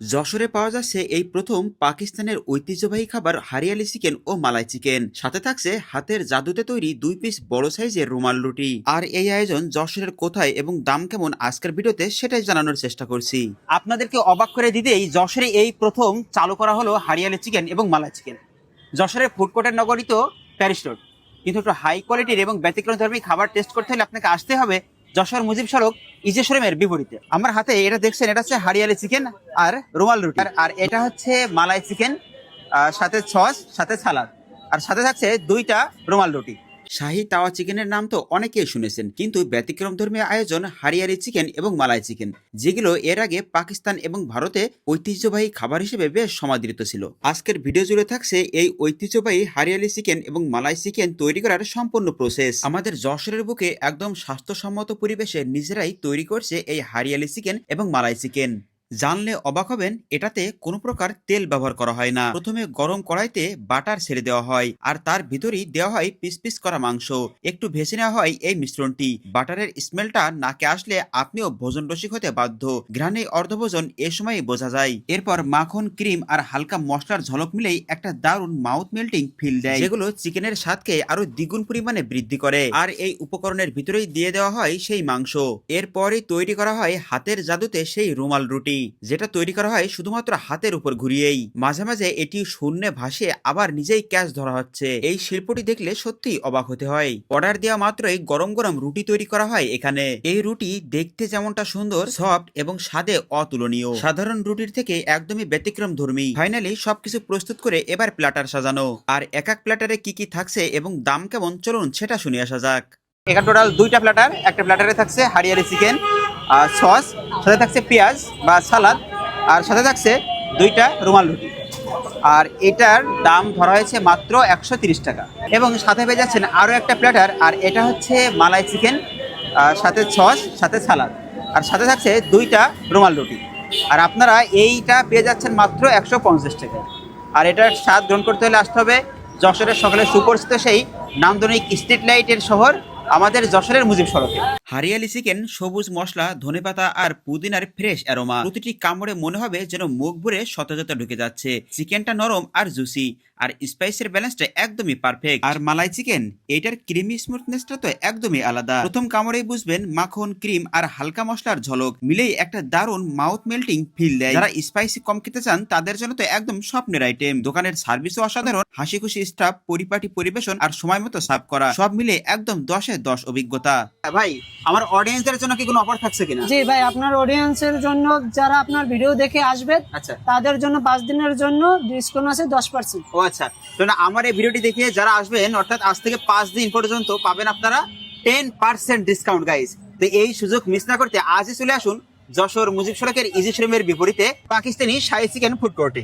যশোরে পাওয়া যাচ্ছে এই প্রথম পাকিস্তানের ঐতিহ্যবাহী খাবার হারিয়ালি চিকেন ও মালাই চিকেন। সাথে থাকছে হাতের জাদুতে তৈরি দুই পিস বড় সাইজের রুমাল রুটি। আর এই আয়োজন যশোরের কোথায় এবং দাম কেমন আজকের ভিডিওতে সেটাই জানানোর চেষ্টা করছি। আপনাদেরকে অবাক করে দিতেই যশোরে এই প্রথম চালু করা হলো হারিয়ালি চিকেন এবং মালাই চিকেন। যশোরের ফুড কোর্টের নগরীত প্যারিস রোড। কিন্তু একটু হাই কোয়ালিটির এবং ব্যতিক্রম ধর্মী খাবার টেস্ট করতে হলে আপনাকে আসতে হবে যশোর মুজিব সড়ক ইজে শোরুমের বিপরীতে। আমার হাতে এটা দেখছেন, এটা হচ্ছে হারিয়ালি চিকেন আর রুমাল রুটি। আর- আর এটা হচ্ছে মালাই চিকেন সাথে সস, সাথে সালাদ। আর সাথে থাকছে দুইটা রুমাল রুটি। শাহি তাওয়া চিকেনের নাম তো অনেকেই শুনেছেন, কিন্তু ব্যতিক্রম ধর্মী আয়োজন হারিয়ারি চিকেন এবং মালাই চিকেন, যেগুলো এর আগে পাকিস্তান এবং ভারতে ঐতিহ্যবাহী খাবার হিসেবে বেশ সমাদৃত ছিল। আজকের ভিডিও জুড়ে থাকছে এই ঐতিহ্যবাহী হারিয়ালি চিকেন এবং মালাই চিকেন তৈরি করার সম্পূর্ণ প্রসেস আমাদের যশোরের বুকে একদম স্বাস্থ্যসম্মত পরিবেশে নিজেরাই তৈরি করছে এই হারিয়ালি চিকেন এবং মালাই চিকেন। জানলে অবাক হবেন, এটাতে কোনো প্রকার তেল ব্যবহার করা হয় না। প্রথমে গরম কড়াইতে বাটার ছেড়ে দেওয়া হয় আর তার ভিতরেই দেওয়া হয় পিস পিস করা মাংস। একটু ভেসে নেওয়া হয় এই মিশ্রণটি। বাটারের স্মেলটা নাকে আসলে আপনিও ভোজন রসিক হতে বাধ্য। ঘ্রাণে অর্ধভোজন এ সময়ই বোঝা যায়। এরপর মাখন, ক্রিম আর হালকা মশলার ঝলক মিলেই একটা দারুণ মাউথ মেল্টিং ফিল দেয়। যেগুলো চিকেনের স্বাদকে আরও দ্বিগুণ পরিমাণে বৃদ্ধি করে। আর এই উপকরণের ভিতরেই দিয়ে দেওয়া হয় সেই মাংস। এরপরই তৈরি করা হয় হাতের জাদুতে সেই রুমাল রুটি। যেটা তৈরি করা হয় শুধুমাত্র হাতের উপর ঘুরিয়েই। মাঝে মাঝে এটি শূন্যে ভাসে আবার নিজেই ক্যাচ ধরা হচ্ছে। এই শিল্পটি দেখলে সত্যিই অবাক হতে হয়। অর্ডার দেওয়া মাত্রই গরম গরম রুটি তৈরি করা হয় এখানে। এই রুটি দেখতে যেমনটা সুন্দর, সফট এবং স্বাদে অতুলনীয়। সাধারণ রুটির থেকে একদমই ব্যতিক্রম ধর্মী। ফাইনালি সবকিছু প্রস্তুত করে এবার প্ল্যাটার সাজানো। আর এক এক প্ল্যাটারে কি কি থাকছে এবং দাম কেমন, চলুন সেটা শুনে আসা যাক। এখানে টোটাল দুইটা প্ল্যাটার, একটা প্ল্যাটারে থাকছে হারিয়ারি চিকেন আর সস, সাথে থাকছে পেঁয়াজ বা সালাদ, আর সাথে থাকছে দুইটা রুমাল রুটি। আর এটার দাম ধরা হয়েছে মাত্র একশো টাকা। এবং সাথে পেয়ে যাচ্ছেন আরও একটা প্ল্যাটার, আর এটা হচ্ছে মালাই চিকেন, আর সাথে সস, সাথে সালাদ। আর সাথে থাকছে দুইটা রুমাল রুটি। আর আপনারা এইটা পেয়ে যাচ্ছেন মাত্র একশো পঞ্চাশ টাকা। আর এটার স্বাদ গ্রহণ করতে হলে আসতে হবে যশোরের সকালে সুপরিচিত সেই নান্দনিক স্ট্রিট লাইটের শহর আমাদের যশোরের মুজিব সড়কে। হারিয়ালি চিকেন, সবুজ মশলা ধনেপাতা আর পুদিনার ফ্রেশ অ্যারোমা। প্রতিটি কামড়ে মনে হবে যেন মুখ ভরে সতেজতা ঢুকে যাচ্ছে। চিকেনটা নরম আর জুসি, আর স্পাইসের ব্যালেন্সটা একদমই পারফেক্ট। আর মালাই চিকেন, এটার ক্রিমি স্মুথনেসটা তো একদমই আলাদা। প্রথম কামড়েই বুঝবেন মাখন, ক্রিম আর হালকা মশলার ঝলক। মিলেই একটা দারুণ মাউথ মেল্টিং ফিল দেয়। যারা স্পাইসি কম খেতে চান, তাদের জন্য তো একদম স্বপ্নের আইটেম দোকানের সার্ভিসও অসাধারণ। হাসি খুশি স্টাফ পরিপাটি পরিবেশন আর সময় মতো সার্ভ করা। সব মিলে একদম দশে দশ অভিজ্ঞতা। ভাই আমার অডিয়েন্সদের জন্য কি কোনো অফার থাকছে কিনা? জি ভাই আপনার অডিয়েন্সের জন্য যারা আপনার ভিডিও দেখে আসবে আচ্ছা। তাদের জন্য পাঁচ দিনের জন্য ডিসকাউন্ট আছে দশ পার্সেন্ট ও আচ্ছা। তো না আমার এই ভিডিওটি দেখে যারা আসবেন অর্থাৎ আজ থেকে পাঁচ দিন পর্যন্ত পাবেন আপনারা টেন পার্সেন্ট ডিসকাউন্ট গাইজ তো এই সুযোগ মিস না করতে আজই চলে আসুন যশোর মুজিব সড়কের ইজি শোরুমের বিপরীতে পাকিস্তানি শাহি চিকেন ফুড কোর্টে